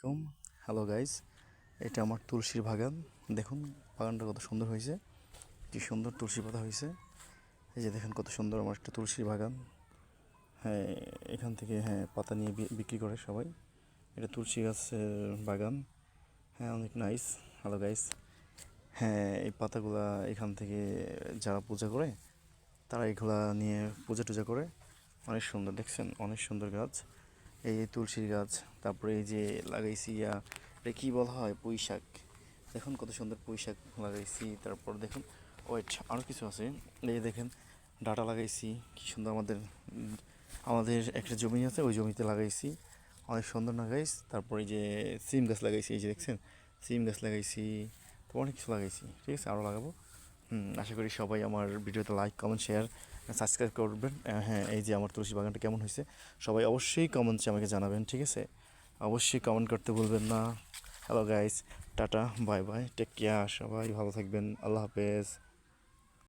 আলাইকুম। Hello guys এটা আমার তুলসীর বাগান। দেখুন, বাগানটা কত সুন্দর হয়েছে। কি সুন্দর তুলসী পাতা হয়েছে। এই যে দেখেন, কত সুন্দর আমার একটা তুলসীর বাগান। হ্যাঁ এখান থেকে হ্যাঁ পাতা নিয়ে বিক্রি করে সবাই। এটা তুলসী গাছের বাগান। হ্যাঁ অনেক নাইস হ্যালো গাইস হ্যাঁ এই পাতাগুলা এখান থেকে যারা পূজা করে, তারা এগুলা নিয়ে পূজা টুজা করে। অনেক সুন্দর, দেখছেন? অনেক সুন্দর গাছ। এই যে তুলসীর গাছ, তারপরে এই যে লাগাইছি, ইয়া কী বলা হয়? পুঁই শাক দেখুন কত সুন্দর পুঁই শাক লাগাইছি। তারপর দেখুন ওয়েট আরও কিছু আছে। এই যে দেখেন, ডাটা লাগাইছি। কি সুন্দর আমাদের আমাদের একটা জমি আছে, ওই জমিতে লাগাইছি। অনেক সুন্দর না গাইস তারপর যে সিম গাছ লাগাইছি, এই যে দেখছেন? সিম গাছ লাগাইছি। তো অনেক কিছু লাগাইছি। ঠিক আছে আরও লাগাবো। আশা করি সবাই আমার ভিডিওতে লাইক কমেন্ট শেয়ার সাবস্ক্রাইব করবেন। হ্যাঁ এই যে আমার তুলসী বাগানটা কেমন হয়েছে, সবাই অবশ্যই কমেন্টসে আমাকে জানাবেন, ঠিক আছে? অবশ্যই কমেন্ট করতে ভুলবেন না। Hello guys tata bye bye take care সবাই ভালো থাকবেন, আল্লাহ হাফেজ।